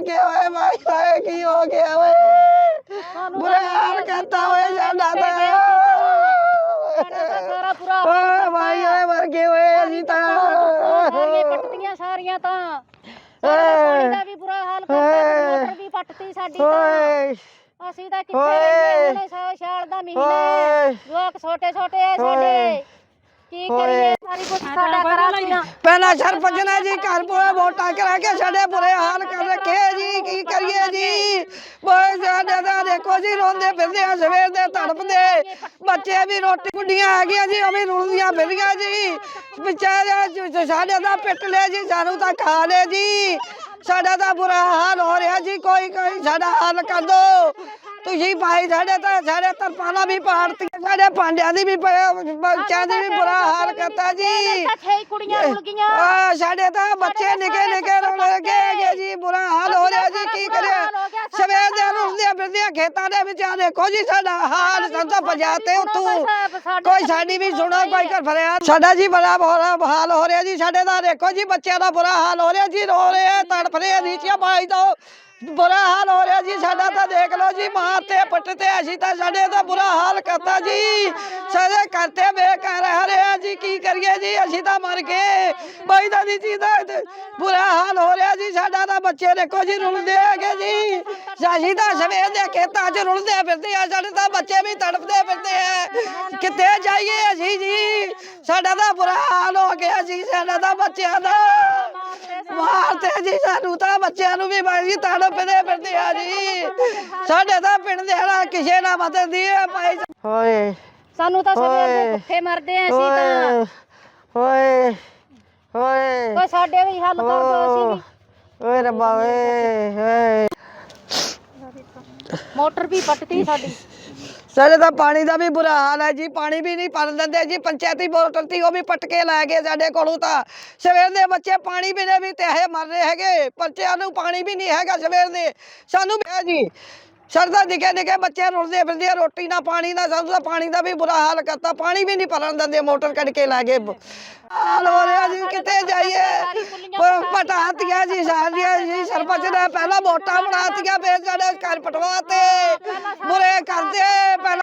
ਕੇ ਓਏ ਭਾਈ ਓਏ ਕੀ ਹੋ ਗਿਆ ਓਏ ਬੁਰਾ ਹਾਲ ਕਰਤਾ ਓਏ ਸਾਡਾ ਤਾਂ ਸਾਰਾ ਪੂਰਾ ਓਏ ਭਾਈ ਓਏ ਮਰ ਗਏ ਓਏ ਅਸੀਂ ਤਾਂ ਸਾਰੀਆਂ ਪੱਟੀਆਂ ਸਾਰੀਆਂ ਤਾਂ ਪਾਣੀ ਦਾ ਵੀ ਬੁਰਾ ਹਾਲ ਕਰਤਾ ਮੋਟਰ ਵੀ ਪੱਟਤੀ ਸਾਡੀ ਤਾਂ ਓਏ ਅਸੀਂ ਤਾਂ ਕਿੱਥੇ ਓਏ। ਰਹਿੰਦੇ ਹੁਣ ਸੌ ਛਾਲ ਦਾ ਮਹੀਨਾ ਓਏ ਜਵਾਕ ਛੋਟੇ ਛੋਟੇ ਆ ਸਾਡੇ ਕੀ ਕਰੀਏ ਸਾਰੀ ਕੁਝ ਸਾਡਾ ਕਰਾਤੀਆਂ ਪਹਿਲਾਂ ਸਰਪੰਚ ਨੇ ਜੀ ਘਰ ਪੋਏ ਵੋਟਾਂ ਕਰਾ ਕੇ ਸਾਡੇ ਬੁਰੇ ਹਾਲ ਕਰ ਰੱਖੇ ਜੀ ਕੀ ਕਰੀਏ ਜੀ ਬੋਏ ਸਾਡੇ ਦਾ ਦੇਖੋ ਜੀ ਰੋਂਦੇ ਫਿਰਦੇ ਆ ਸਵੇਰ ਦੇ ਤੜਪਦੇ। ਬੱਚੇ ਵੀ ਰੋਟੀ ਗੁੱਡੀਆਂ ਆ ਗਈਆਂ ਜੀ ਉਹ ਵੀ ਰੁਲਦੀਆਂ ਫਿਰੀਆਂ ਜੀ। ਵਿਚਾਰੇ ਸਾਡੇ ਦਾ ਪਿੱਟ ਲਿਆ ਜੀ ਸਾਨੂੰ ਤਾਂ ਖਾ ਲਿਆ ਜੀ। ਸਾਡਾ ਤਾਂ ਬੁਰਾ ਹਾਲ ਹੋ ਰਿਹਾ ਜੀ ਕੋਈ ਕੋਈ ਸਾਡਾ ਹੱਲ ਕਰ ਦੋ। ਤੁਸੀਂ ਭਾਈ ਸਾਡੇ ਤਾਂ ਸਾਡੇ ਤਰਪਾਲਾਂ ਵੀ ਪਾੜਤੀਆਂ ਸਾਡੇ ਭਾਂਡਿਆਂ ਦੀ ਵੀ ਬੱਚਿਆਂ ਦੀ ਵੀ ਬੁਰਾ ਹਾਲ ਕਰਤਾ ਜੀ। ਕੁੜੀਆਂ ਰੁਲ ਗਈਆਂ। ਸਾਡੇ ਤਾਂ ਬੱਚੇ ਨਿੱਕੇ ਨਿੱਕੇ ਰੋਣ ਲੱਗੇ ਜੀ ਬੁਰਾ ਹਾਲ ਹੋ ਰਿਹਾ ਜੀ ਕੀ ਕਰਿਆ ਸਵੇਰ ਦੇ ਰੁਲਦੇ ਫਿਰਦੇ ਖੇਤਾਂ ਦੇ ਵਿੱਚ ਆ ਦੇਖੋ ਜੀ ਸਾਡਾ ਹਾਲ ਸੰਤਾ ਪਜਾਤੇ ਉਤੋਂ। ਕੋਈ ਸਾਡੀ ਵੀ ਸੁਣੋ ਕੋਈ ਕਰ ਫਰਿਆਦ ਸਾਡਾ ਜੀ ਬੜਾ ਬੁਰਾ ਹਾਲ ਹੋ ਰਿਹਾ ਜੀ ਸਾਡੇ ਦਾ ਦੇਖੋ ਜੀ ਬੱਚਿਆਂ ਦਾ ਬੁਰਾ ਹਾਲ ਹੋ ਰਿਹਾ ਜੀ ਰੋ ਰਹੇ ਤੜਫ ਰਹੇ ਨੀਚੇ ਬਾਈ ਦੋ ਬੁਰਾ ਹਾਲ ਹੋ ਰਿਹਾ ਜੀ, ਸਾਡਾ ਤਾਂ ਦੇਖ ਲਓ ਜੀ, ਮਾਰ ਤੇ ਮਾਰਤੇ ਪੱਟਤੇ ਅਸੀਂ ਤਾਂ ਸਾਡੇ ਦਾ ਬੁਰਾ ਹਾਲ ਕਰਤਾ ਜੀ। ਸਾਡੇ ਕਰਤੇ ਬੇਕਾਰ ਹਰੇ ਜੀ, ਕੀ ਕਰੀਏ ਜੀ, ਅਸੀਂ ਤਾਂ ਮਰ ਗਏ। ਬਾਈ ਦਾ ਦੀ ਜੀ ਦਾ ਬੁਰਾ ਹਾਲ ਹੋ ਰਿਹਾ ਜੀ, ਸਾਡਾ ਤਾਂ ਬੱਚੇ ਦੇਖੋ ਜੀ, ਰੁਲਦੇ ਹੈਗੇ ਜੀ। ਅਸੀਂ ਤਾਂ ਸਵੇਰ ਦੇ ਖੇਤਾਂ 'ਚ ਰੁਲਦੇ ਫਿਰਦੇ ਆ, ਸਾਡੇ ਤਾਂ ਬੱਚੇ ਵੀ ਤੜਫਦੇ ਫਿਰਦੇ ਆ। ਕਿੱਥੇ ਜਾਈਏ ਅਸੀਂ ਜੀ? ਸਾਡਾ ਤਾਂ ਬੁਰਾ ਹਾਲ ਹੋ ਗਿਆ ਜੀ, ਸਾਡਾ ਤਾਂ ਬੱਚਿਆਂ ਦਾ। ਜੀ ਸਾਨੂੰ ਤਾਂ ਬੱਚਿਆਂ ਨੂੰ ਵੀ ਬਾਈ ਤੜਫਦੇ ਫਿਰਦੇ ਆ ਜੀ। ਸਾਡੇ ਤਾਂ ਪਿੰਡ ਦੇ ਹਲਾ ਕਿਸੇ ਨਾ ਮਦਦ ਦੀ ਹੈ ਭਾਈ ਓਏ ਸਾਨੂੰ ਤਾਂ ਸਵੇਰ ਦੇ। ਭੁੱਖੇ ਮਰਦੇ ਆ ਅਸੀਂ ਤਾਂ। ਓਏ ਓਏ ਕੋਈ ਸਾਡੇ ਵੀ ਹੱਲ ਕਰ ਦੋ ਅਸੀਂ ਵੀ। ਓਏ ਰੱਬਾ ਓਏ ਓਏ। ਮੋਟਰ ਵੀ ਪੱਟਤੀ ਸਾਡੀ। ਸਾਡੇ ਤਾਂ ਪਾਣੀ ਦਾ ਵੀ ਬੁਰਾ ਹਾਲ ਹੈ ਜੀ ਪਾਣੀ ਵੀ ਨਹੀਂ ਭਰਨ ਦਿੰਦੇ ਜੀ ਪੰਚਾਇਤੀ ਮੋਟਰ ਤੀ ਉਹ ਵੀ ਪੱਟ ਕੇ ਲੈ ਗਏ ਸਾਡੇ ਕੋਲੋਂ ਤਾਂ। ਸਵੇਰ ਦੇ ਬੱਚੇ ਪਾਣੀ ਬਿਨੇ ਵੀ ਤੇ ਇਹ ਮਰ ਰਹੇ ਹੈਗੇ ਬੱਚਿਆਂ ਨੂੰ ਪਾਣੀ ਵੀ ਨਹੀਂ ਹੈਗਾ ਸਵੇਰ ਦੇ। ਸਾਨੂੰ ਜੀ। ਸਰਦਾ ਨਿੱਕੇ ਨਿੱਕੇ ਬੱਚੇ ਰੁਲਦੇ ਫਿਰਦੇ ਆ ਰੋਟੀ ਨਾ ਪਾਣੀ ਨਾ ਸਾਨੂੰ ਤਾਂ ਪਾਣੀ ਦਾ ਵੀ ਬੁਰਾ ਹਾਲ ਕਰਤਾ। ਪਾਣੀ ਵੀ ਨਹੀਂ ਭਰਨ ਦਿੰਦੇ ਮੋਟਰ ਕੱਢ ਕੇ ਲੈ ਗਏ। ਹਾਲ ਹੋ ਰਿਹਾ ਜੀ ਕਿੱਥੇ ਜਾਈਏ। ਪਟਾਤੀਆਂ ਜੀ, ਸਾਰੀਆਂ ਜੀ, ਸਰਪੰਚ ਨੇ ਪਹਿਲਾਂ ਵੋਟਾਂ ਬਣਾਤੀਆਂ, ਫਿਰ ਸਾਡੇ ਘਰ ਪਟਵਾਤੇ। ਬੁਰੇ ਕਰਦੇ, ਪਹਿਲਾਂ